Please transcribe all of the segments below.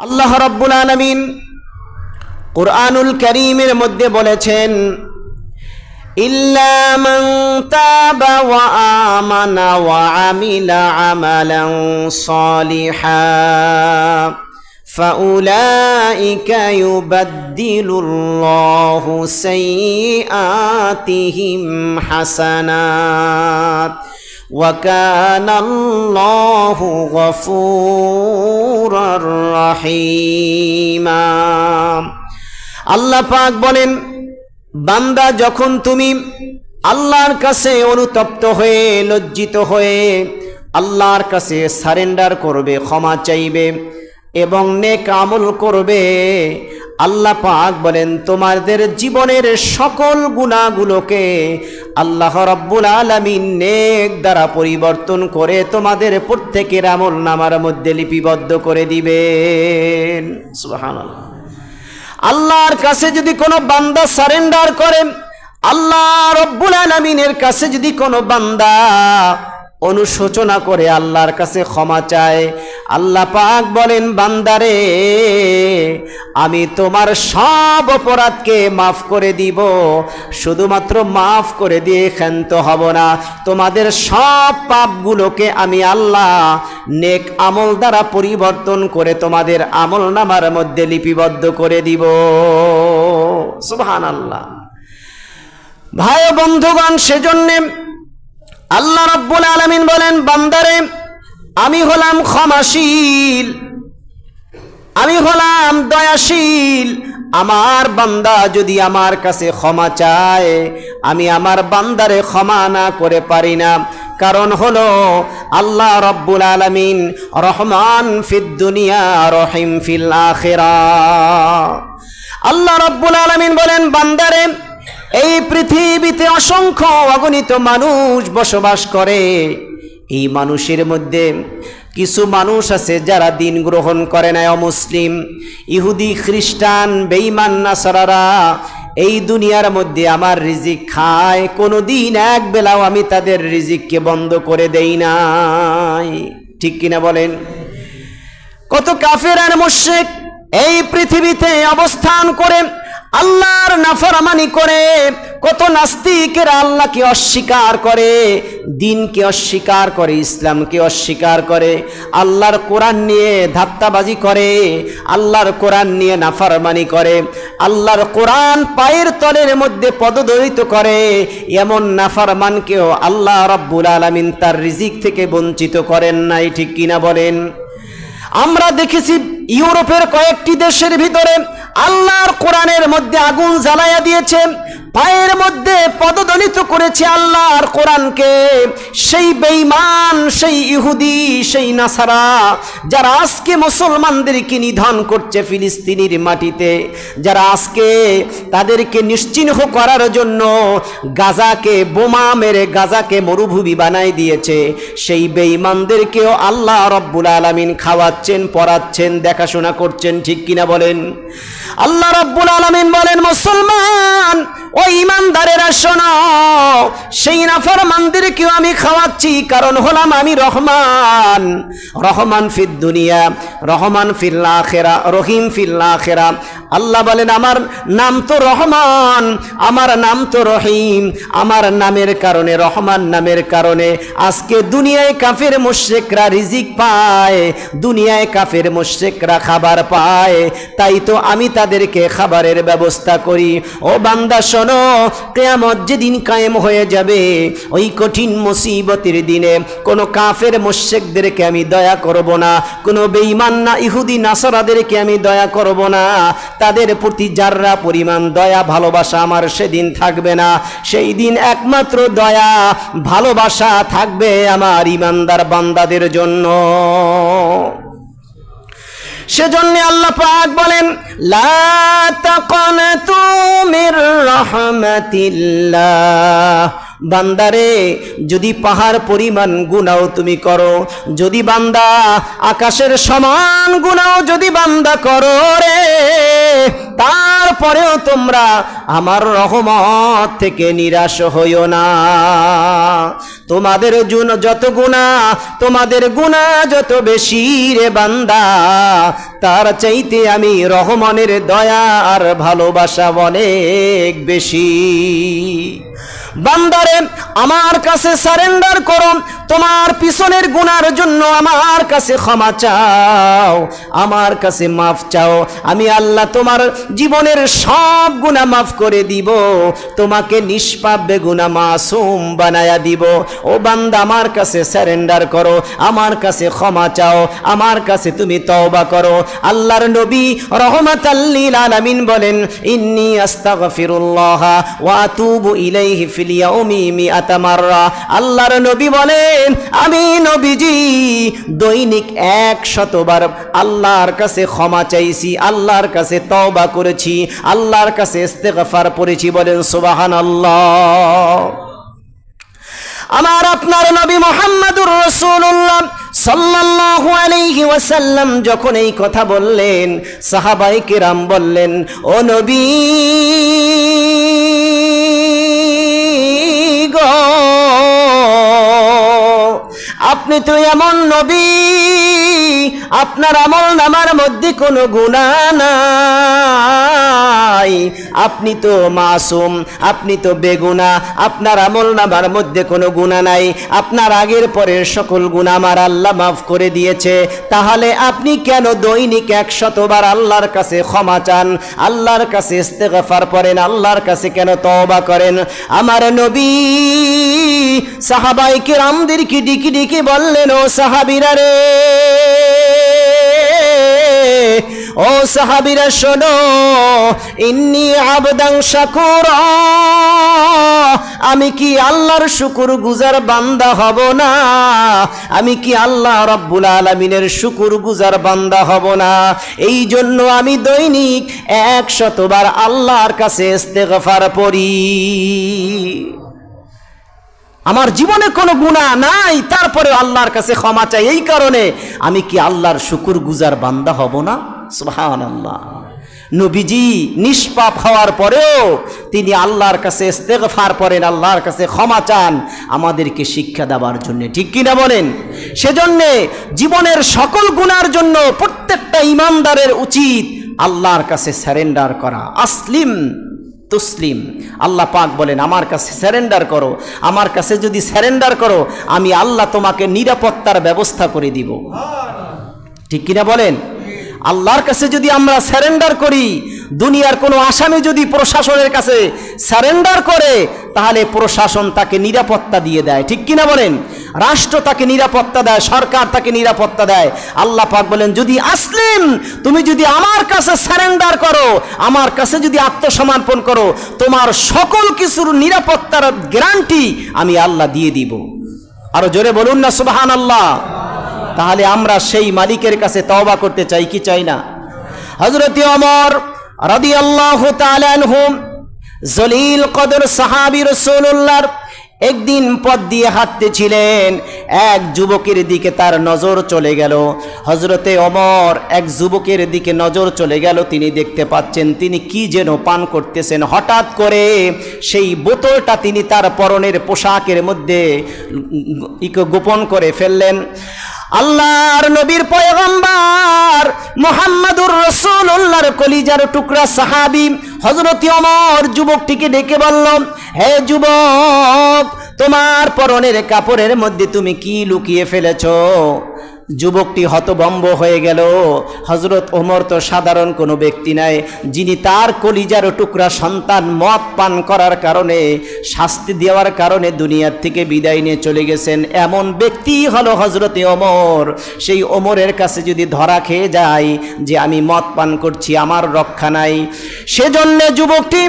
আল্লাহ রব্বুল আলমিন কোরআনুল করিমের মধ্যে বলেছেন إلا من تاب وآمن وعمل عملا صالحا فأولئك يبدل الله سيئاتهم حسنات وكان الله غفورا رحيما আল্লাহ পাক বলেন বান্দা যখন তুমি আল্লাহর কাছে অনুতপ্ত হয়ে লজ্জিত হয়ে আল্লাহর কাছে সারেন্ডার করবে ক্ষমা চাইবে এবং নেক আমল করবে। আল্লাহ পাক বলেন, তোমাদের জীবনের সকল গুণাগুলোকে আল্লাহ রব্বুল আলমিন নেক দ্বারা পরিবর্তন করে তোমাদের প্রত্যেকের আমল নামার মধ্যে লিপিবদ্ধ করে দিবেন। আল্লাহর কাছে যদি কোনো বান্দা সারেন্ডার করেন আল্লাহ রব্বুল আলমিনের কাছে যদি কোনো বান্দা অনুশোচনা করে, আল্লাহর কাছে ক্ষমা চায় আল্লাহ পাক বলেন, বান্দারে, আমি তোমার সব অপরাধকে মাফ করে দিব। শুধুমাত্র মাফ করে দিয়ে ক্ষান্ত হব না। তোমাদের সব পাপগুলোকে আমি আল্লাহ নেক আমল দ্বারা পরিবর্তন করে তোমাদের আমল নামার মধ্যে লিপিবদ্ধ করে দিব। সুবহান আল্লাহ ভাই বন্ধুগণ, সেজন্যে আল্লাহ রব্বুল আলমিন বলেন, বান্দারে আমি হলাম ক্ষমাশীল, আমি হলাম দয়াশীল, আমার বান্দা যদি আমার কাছে ক্ষমা চায়, আমি আমার বান্দারে ক্ষমা না করে পারি না। কারণ হলো আল্লাহ রব্বুল আলমিন রহমান ফিদ দুনিয়া, রহিম ফিল আখেরা। আল্লাহ রব্বুল আলমিন বলেন, বান্দারে, এই পৃথিবীতে অসংখ্য অগণিত মানুষ বসবাস করে। এই মানুষের মধ্যে কিছু মানুষ আছে যারা দিন গ্রহণ করে না অমুসলিম ইহুদি, খ্রিস্টান বেইমান নাসারারা এই দুনিয়ার মধ্যে আমার রিজিক খায়। কোনো দিন এক বেলাও আমি তাদের রিজিককে বন্ধ করে দেই নাই। ঠিক কিনা বলেন? কত কাফের আর মুশ্রিক এই পৃথিবীতে অবস্থান করে আল্লাহর নাফরমানি করে কত নাস্তিকেরা আল্লাহকে অস্বীকার করে, দিনকে অস্বীকার করে, ইসলামকে অস্বীকার করে, আল্লাহর কোরআন নিয়ে ধাত্তাবাজি করে, আল্লাহর কোরআন নিয়ে নাফরমানি করে, আল্লাহর কোরআন পায়ের তলের মধ্যে পদদলিত করে, এমন নাফরমানকেও আল্লাহ রব্বুল আলমিন তার রিজিক থেকে বঞ্চিত করেন নাই, ঠিক কিনা বলেন? আমরা দেখেছি ইউরোপের কয়েকটি দেশের ভিতরে আল্লাহর কোরআনের মধ্যে আগুন জ্বালাইয়া দিয়েছেন, পায়ের মধ্যে পদদলিত করেছে আল্লাহর কোরআনকে। সেই বেঈমান, সেই ইহুদি, সেই নাসারা, যারা আজকে মুসলমানদেরকে নিধন করছে ফিলিস্তিনির মাটিতে, যারা আজকে তাদেরকে নিশ্চিহ্ন করার জন্য গাজাকে, বোমা মেরে গাজাকে মরুভূমি বানাই দিয়েছে, সেই বেঈমানদেরকেও আল্লাহ রব্বুল আলমিন খাওয়াচ্ছেন, পড়াচ্ছেন, দেখাশোনা করছেন, ঠিক কিনা বলেন? আল্লাহ রাব্বুল আলমিন বলেন মুসলমান ও ইমানদারেরা, শোনো। সেই নাফরমানদেরকেও আমি খাওয়াচ্ছি, কারণ হলাম আমি রহমান। রহমান ফিদ দুনিয়া, রহমান ফিল্লা আখেরা, রহিম ফিল্লা আখেরা। আল্লাহ বলেন, আমার নাম তো রহমান, আমার নাম তো রহিম। আমার নামের কারণে, রহমান নামের কারণে আজকে দুনিয়ায় কাফের মুশ্রেকরা রিজিক পায়, দুনিয়ায় কাফের মুশ্রেকরা খাবার পায়। তাই তো আমি তাদেরকে খাবারের ব্যবস্থা করি। ও বান্দা শোনো কেয়ামত যেদিন কায়েম হয়ে যাবে, ওই কঠিন মুসিবতের দিনে কোনো কাফের মুশ্রেকদেরকে আমি দয়া করব না, কোনো বেঈমান না ইহুদি, নাসারাদেরকে আমি দয়া করব না। তাদের প্রতি যাররা পরিমাণ দয়া, ভালোবাসা আমার সেদিন থাকবে না। সেই দিন একমাত্র দয়া, ভালোবাসা থাকবে আমার ইমানদার বান্দাদের জন্য। সেজন্য আল্লাহ পাক বলেন, লা তাকানাতু মির বান্দারে, যদি পাহাড় পরিমাণ গুনাও তুমি করো, যদি বান্দা আকাশের সমান গুনাও যদি বান্দা করো রে, তারপরেও তোমরা আমার রহমত থেকে নিরাশ হইও না। তোমাদের জন্য যত গুণা, তোমাদের গুণা যত বেশি রে বান্দা। তার চাইতে আমি রহমানের দয়া আর ভালোবাসা অনেক বেশি। বান্দারে, আমার কাছে সারেন্ডার করো। তোমার পিছনের গুনার জন্য আমার কাছে ক্ষমা চাও, আমার কাছে মাফ চাও। আমি আল্লাহ তোমার জীবনের সব গুণা মাফ করে দিব। তোমাকে নিষ্পাপ বেগুনা মাসুম বানায়া দিব। ও বান্দা, আমার কাছে সারেন্ডার করো, আমার কাছে ক্ষমা চাও, আমার কাছে তুমি তওবা করো। আল্লাহর নবী রহমাত আল্লিল আলামিন বলেন, ইন্নি আস্তাগফিরুল্লাহ ওয়া আতুবু ইলাইহি ফিল ইয়াউমি মিআতা মাররা। আল্লাহর নবী বলেন, আমি নবীজি দৈনিক এক শতবার আল্লাহর কাছে ক্ষমা চাইছি, আল্লাহর কাছে তওবা করেছি, আল্লাহর কাছে ইস্তেগফার পড়েছি। বলেন, সুবহানাল্লাহ। আমার আপনার নবী মোহাম্মদুর রসুল্লাহ সাল্লাল্লাহু আলাইহি ওয়াসাল্লাম যখন এই কথা বললেন সাহাবাই কিরাম বললেন, ও নবী গো, আপনি তো এমন নবী আপনার আমল নামার মধ্যে কোনো গুণা নাই। আপনি তো মাসুম, আপনি তো বেগুনা, আপনার আমল নামার মধ্যে কোনো গুণা নাই। আপনার আগের পরের সকল গুণা আমার আল্লাহ মাফ করে দিয়েছে। তাহলে আপনি কেন দৈনিক একশতবার আল্লাহর কাছে ক্ষমা চান? আল্লাহর কাছে ইস্তেগফার পড়েন, আল্লাহর কাছে কেন তওবা করেন? আমার নবী সাহাবাইকে রামদেরকে ডিকি ডিকি বললেন, ও সাহাবিরা রে ও সাহাবিরা, শোনো, ইন্নি আবদাং শাকুর, আমি কি আল্লাহর শুকুর গুজার বান্দা হব না? আমি কি আল্লাহ রব্বুল আলমিনের শুকুর গুজার বান্দা হব না? এই জন্য আমি দৈনিক একশতবার আল্লাহর কাছে ইস্তেগফার পড়ি। আমার জীবনে কোনো গুণা নাই তারপরে আল্লাহর কাছে ক্ষমা চাই। এই কারণে আমি কি আল্লাহর শুকুর গুজার বান্দা হব না? আল্লাহ নবীজি নিষ্পাপ হওয়ার পরেও তিনি আল্লাহর কাছে ইস্তেগফার পড়েন আল্লাহর কাছে ক্ষমা চান আমাদেরকে শিক্ষা দেওয়ার জন্য। ঠিক কিনা বলেন? সেজন্যে জীবনের সকল গুণার জন্য প্রত্যেকটা ইমানদারের উচিত আল্লাহর কাছে স্যারেন্ডার করা। আসলিম তুসলিম। আল্লাহ পাক বলেন আমার কাছে স্যারেন্ডার করো। আমার কাছে যদি স্যারেন্ডার করো আমি আল্লাহ তোমাকে নিরাপত্তার ব্যবস্থা করে দিব। ঠিক কিনা বলেন? আল্লাহর কাছে যদি আমরা স্যারেন্ডার করি, দুনিয়ার কোনো আসামি যদি প্রশাসনের কাছে স্যারেন্ডার করে, তাহলে প্রশাসন তাকে নিরাপত্তা দিয়ে দেয়। ঠিক কিনা বলেন? রাষ্ট্র তাকে নিরাপত্তা দেয়, সরকার তাকে নিরাপত্তা দেয়। আল্লাহ পাক বলেন, যদি আসলিম, তুমি যদি আমার কাছে স্যারেন্ডার করো, আমার কাছে যদি আত্মসমর্পণ করো, তোমার সকল কিছুর নিরাপত্তার গ্যারান্টি আমি আল্লাহ দিয়ে দিব। আরও জোরে বলুন না সুবাহান আল্লাহ তাহলে আমরা সেই মালিকের কাছে তওবা করতে চাই, কি চাই না? হজরতি অমর রাদি আল্লাহ তালানহুম জলিল কদর সাহাবি রসুল্লাহর একদিন পথ দিয়ে হাঁটতেছিলেন। এক যুবকের দিকে তার নজর চলে গেল। হজরতে অমর এক যুবকের দিকে নজর চলে গেল। তিনি দেখতে পাচ্ছেন, তিনি কি যেন পান করতেছেন। হঠাৎ করে সেই বোতলটা তিনি তার পরনের পোশাকের মধ্যে গোপন করে ফেললেন। আল্লাহর নবীর পয়গম্বর মোহাম্মদুর রসুল রসুল্লাহর কলিজার টুকরা সাহাবি হজরত অমর যুবকটিকে ডেকে বলল, হে যুবক, তোমার পরনের কাপড়ের মধ্যে তুমি কি লুকিয়ে ফেলেছ? যুবকটি হতবম্ব হয়ে গেল। হজরত ওমর তো সাধারণ কোনো ব্যক্তি নাই, যিনি তার কলিজার টুকরা সন্তান মদ পান করার কারণে, শাস্তি দেওয়ার কারণে দুনিয়ার থেকে বিদায় নিয়ে চলে গেছেন। এমন ব্যক্তি হলো হজরতে ওমর। সেই ওমরের কাছে যদি ধরা খেয়ে যায় যে আমি মদ পান করছি, আমার রক্ষা নাই। সেজন্যে যুবকটি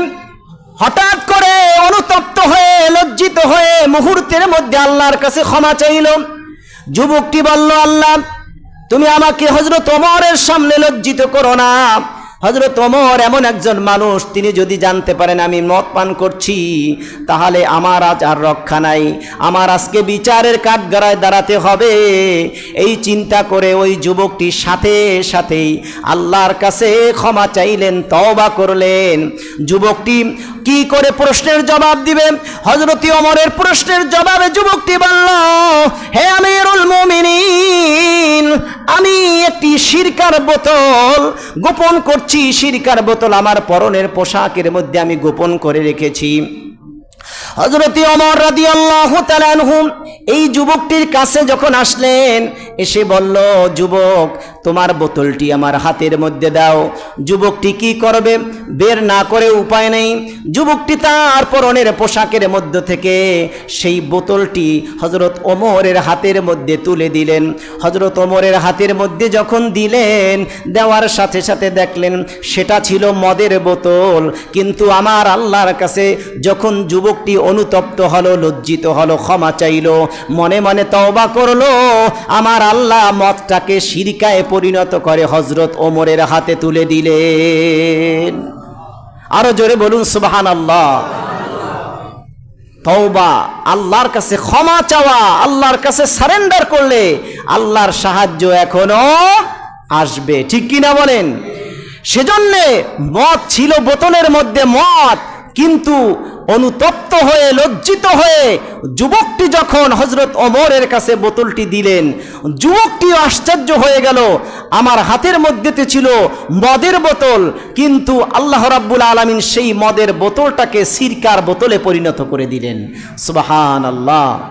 হঠাৎ করে অনুতপ্ত হয়ে, লজ্জিত হয়ে মুহূর্তের মধ্যে আল্লাহর কাছে ক্ষমা চাইল। যুবকটি বলল আল্লাহ তুমি আমাকে হজরত অমরের সামনে লজ্জিত করো না। হজরত ওমর এমন একজন মানুষ, তিনি যদি জানতে পারেন আমি মদ পান করছি, তাহলে আমার আজ আর রক্ষা নাই। আমার আজকে বিচারের কাঠগড়ায় দাঁড়াতে হবে। এই চিন্তা করে ওই যুবকটি সাথে সাথেই আল্লাহর কাছে ক্ষমা চাইলেন, তওবা করলেন। যুবকটি কি করে প্রশ্নের জবাব দিবে? হজরতি অমরের প্রশ্নের জবাবে যুবকটি বলল, হে আমিরুল মুমিনিন, আমি একটি সিরকার বোতল গোপন করছি। সিরকার বোতল আমার পরনের পোশাকের মধ্যে আমি গোপন করে রেখেছি। হজরতি অমর রাদি আল্লাহ এই যুবকটির কাছে যখন আসলেন, এসে বলল, যুবক তোমার বোতলটি আমার হাতের মধ্যে দাও। যুবকটি কি করবে? বের না করে উপায় নেই। যুবকটি তার পরনের পোশাকের মধ্য থেকে সেই বোতলটি হজরত ওমরের হাতের মধ্যে তুলে দিলেন। হজরত ওমরের হাতের মধ্যে যখন দিলেন, দেওয়ার সাথে সাথে দেখলেন সেটা ছিল মদের বোতল। কিন্তু আমার আল্লাহর কাছে যখন যুবকটি অনুতপ্ত হলো, লজ্জিত হলো, ক্ষমা চাইলো, মনে মনে তওবা করল, আমার আল্লাহ মদটাকে সিরকায় পরিণত করে হজরত ওমরের হাতে তুলে দিলেন। আরও জোরে বলুন সুবাহান আল্লাহ তওবা, আল্লাহর কাছে ক্ষমা চাওয়া, আল্লাহর কাছে সারেন্ডার করলে আল্লাহর সাহায্য এখনও আসবে। ঠিক কিনা বলেন? সেজন্যে মদ ছিল বোতলের মধ্যে মদ কিন্তু অনুতপ্ত হয়ে, লজ্জিত হয়ে যুবকটি যখন হজরত অমরের কাছে বোতলটি দিলেন, যুবকটি আশ্চর্য হয়ে গেল। আমার হাতের মধ্যেতে ছিল মদের বোতল, কিন্তু আল্লাহ রাব্বুল আলমিন সেই মদের বোতলটাকে সিরকার বোতলে পরিণত করে দিলেন। সুবাহান আল্লাহ